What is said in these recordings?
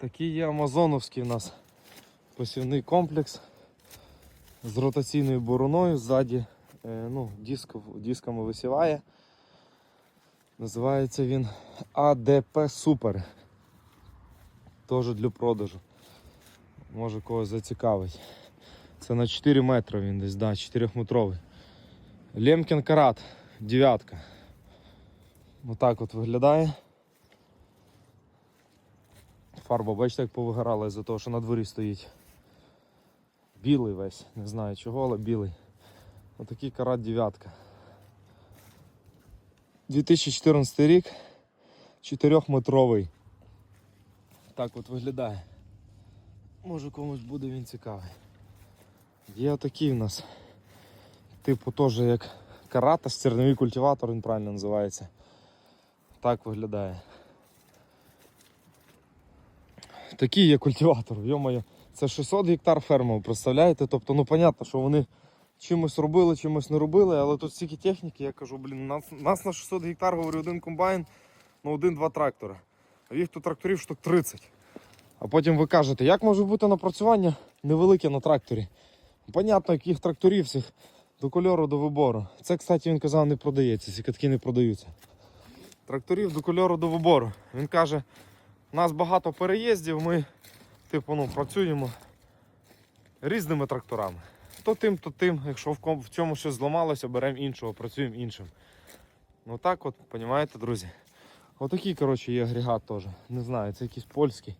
Такий є амазоновський у нас посівний комплекс з ротаційною бороною. Ззаді е, ну, дисков, дисками висіває. Називається він АДП Супер. Теж для продажу. Може когось зацікавить. Це на 4 метри він десь, да, 4 метровий. Лемкін карат, дев'ятка. Отак от виглядає. Фарба, бачите, як повигорала із-за того, що на дворі стоїть. Білий весь, не знаю чого, але білий. Отакий карат дев'ятка. 2014 рік, 4-метровий. Так от виглядає. Може комусь буде він цікавий. Є отакий у нас. Типу теж як карата, стерновий культиватор, він правильно називається. Так виглядає. Такий є культиватор, йомаю. Це 600 гектар ферма, представляєте? Тобто, ну понятно, що вони чимось робили, чимось не робили, але тут стільки техніки, я кажу, блін, нас, нас на 600 гектар, говорю, один комбайн, ну один-два трактора. А їх тут тракторів штук 30. А потім ви кажете, як може бути напрацювання невелике на тракторі? Понятно, яких тракторів всіх до кольору, до вибору. Це, кстати, він казав, не продається, ці катки не продаються. Тракторів до кольору, до вибору. Він каже, у нас багато переїздів, ми типу, ну, працюємо різними тракторами. То тим, то тим. Якщо в, цьому щось зламалося, беремо іншого, працюємо іншим. Ну так от, розумієте, друзі. Отакий, коротше, є агрегат теж. Не знаю, це якийсь польський.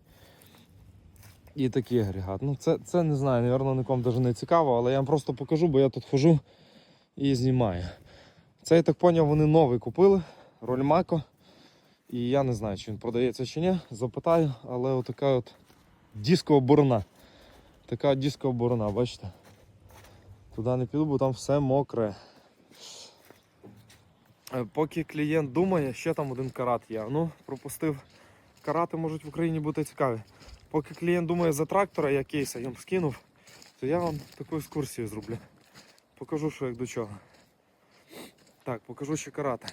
І такий агрегат. Ну це, це не знаю, напевно, нікому навіть не цікаво, але я вам просто покажу, бо я тут хожу і знімаю. Це, я так зрозумів, вони новий купили, Рольмако. І я не знаю, чи він продається чи ні, запитаю, але отака от дискова борона. Така дискова борона, бачите? Туди не піду, бо там все мокре. Е, Поки клієнт думає, ще там один карат є. Ну, пропустив. Карати можуть в Україні бути цікаві. Поки клієнт думає за трактора, я кейса їм скинув, то я вам таку екскурсію зроблю. Покажу, що як до чого. Так, покажу ще карати.